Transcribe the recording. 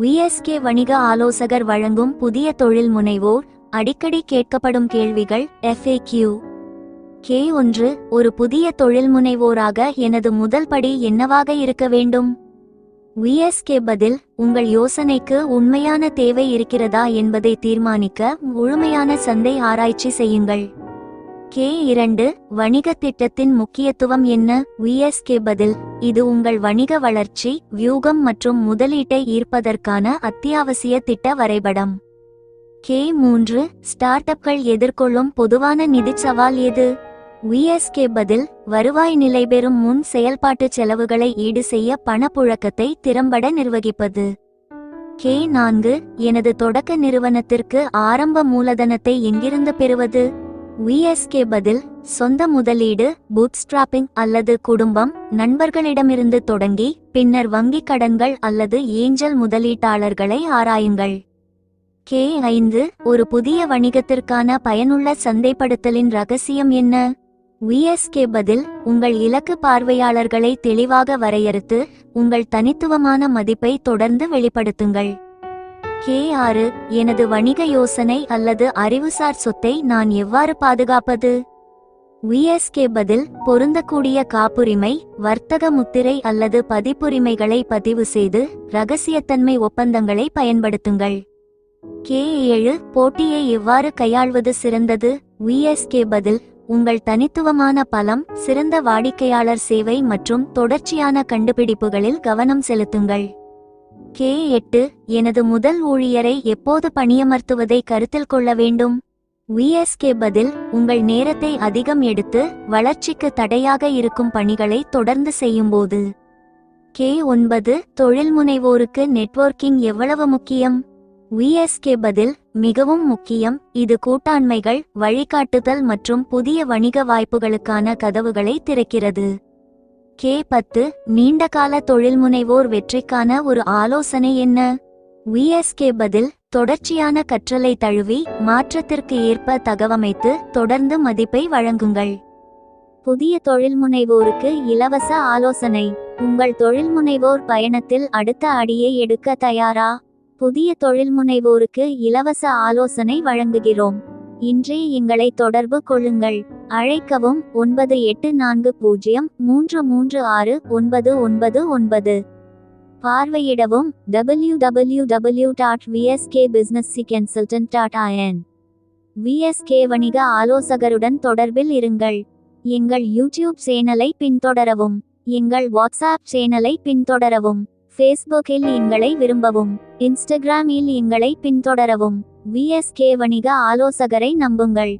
VSK வணிக ஆலோசகர் வழங்கும் புதிய தொழில் முனைவோர் அடிக்கடி கேட்கப்படும் கேள்விகள் எஃப்ஏ கியூ. கே ஒன்று ஒரு புதிய தொழில் முனைவோராக எனது முதல் படி என்னவாக இருக்க வேண்டும்? விஎஸ்கே பதில் உங்கள் யோசனைக்கு உண்மையான தேவை இருக்கிறதா என்பதை தீர்மானிக்க முழுமையான சந்தை ஆராய்ச்சி செய்யுங்கள். கே இரண்டு வணிக திட்டத்தின் முக்கியத்துவம் என்ன? விஎஸ்கே பதில் இது உங்கள் வணிக வளர்ச்சி வியூகம் மற்றும் முதலீட்டை ஈர்ப்பதற்கான அத்தியாவசிய திட்ட வரைபடம். கே மூன்று ஸ்டார்ட் அப்கள் எதிர்கொள்ளும் பொதுவான நிதிச் சவால் எது? விஎஸ்கே பதில் வருவாய் நிலை பெறும் முன் செயல்பாட்டு செலவுகளை ஈடு செய்ய பணப்புழக்கத்தை திறம்பட நிர்வகிப்பது. கே நான்கு எனது தொடக்க நிறுவனத்திற்கு ஆரம்ப மூலதனத்தை எங்கிருந்து பெறுவது? விஎஸ்கே பதில் சொந்த முதலீடு பூட்ஸ்ட்ராப்பிங் அல்லது குடும்பம் நண்பர்களிடமிருந்து தொடங்கி பின்னர் வங்கிக் கடன்கள் அல்லது ஏஞ்சல் முதலீட்டாளர்களை ஆராயுங்கள். கே ஐந்து ஒரு புதிய வணிகத்திற்கான பயனுள்ள சந்தைப்படுத்தலின் ரகசியம் என்ன? விஎஸ்கே பதில் உங்கள் இலக்கு பார்வையாளர்களை தெளிவாக வரையறுத்து உங்கள் தனித்துவமான மதிப்பை தொடர்ந்து வெளிப்படுத்துங்கள். கே ஆறு எனது வணிக யோசனை அல்லது அறிவுசார் சொத்தை நான் எவ்வாறு பாதுகாப்பது? விஎஸ்கே பதில் பொருந்தக்கூடிய காப்புரிமை வர்த்தக முத்திரை அல்லது பதிப்புரிமைகளை பதிவு செய்து ரகசியத்தன்மை ஒப்பந்தங்களை பயன்படுத்துங்கள். கே ஏழு போட்டியை எவ்வாறு கையாள்வது சிறந்தது? விஎஸ்கே பதில் உங்கள் தனித்துவமான பலம் சிறந்த வாடிக்கையாளர் சேவை மற்றும் தொடர்ச்சியான கண்டுபிடிப்புகளில் கவனம் செலுத்துங்கள். கே எட்டு எனது முதல் ஊழியரை எப்போது பணியமர்த்துவதை கருத்தில் கொள்ள வேண்டும்? விஎஸ்கே பதில் உங்கள் நேரத்தை அதிகம் எடுத்து வளர்ச்சிக்கு தடையாக இருக்கும் பணிகளை தொடர்ந்து செய்யும்போது. கே ஒன்பது தொழில் முனைவோருக்கு நெட்வொர்க்கிங் எவ்வளவு முக்கியம்? விஎஸ்கே பதில் மிகவும் முக்கியம் இது கூட்டாண்மைகள் வழிகாட்டுதல் மற்றும் புதிய வணிக வாய்ப்புகளுக்கான கதவுகளை திறக்கிறது. கே பத்து நீண்டகால தொழில்முனைவோர் வெற்றிக்கான ஒரு ஆலோசனை என்ன? விஎஸ்கே பதில் தொடர்ச்சியான கற்றலை தழுவி மாற்றத்திற்கு ஏற்ப தகவமைத்து தொடர்ந்து மதிப்பை வழங்குங்கள். புதிய தொழில்முனைவோருக்கு இலவச ஆலோசனை. உங்கள் தொழில்முனைவோர் பயணத்தில் அடுத்த அடியை எடுக்க தயாரா? புதிய தொழில்முனைவோருக்கு இலவச ஆலோசனை வழங்குகிறோம். இன்றே எங்களை தொடர்பு கொள்ளுங்கள். அழைக்கவும் ஒன்பது எட்டு நான்கு பூஜ்ஜியம் மூன்று மூன்று ஆறு ஒன்பது ஒன்பது ஒன்பது. பார்வையிடவும் W W W dot VSK business consultant dot IN VSK வணிக ஆலோசகருடன் தொடர்பில் இருங்கள். எங்கள் யூடியூப் சேனலை பின்தொடரவும். எங்கள் வாட்ஸ்ஆப் சேனலை பின்தொடரவும். ஃபேஸ்புக்கில் எங்களை விரும்பவும். இன்ஸ்டாகிராமில் எங்களை பின்தொடரவும். விஎஸ்கே வணிக ஆலோசகரை நம்புங்கள்.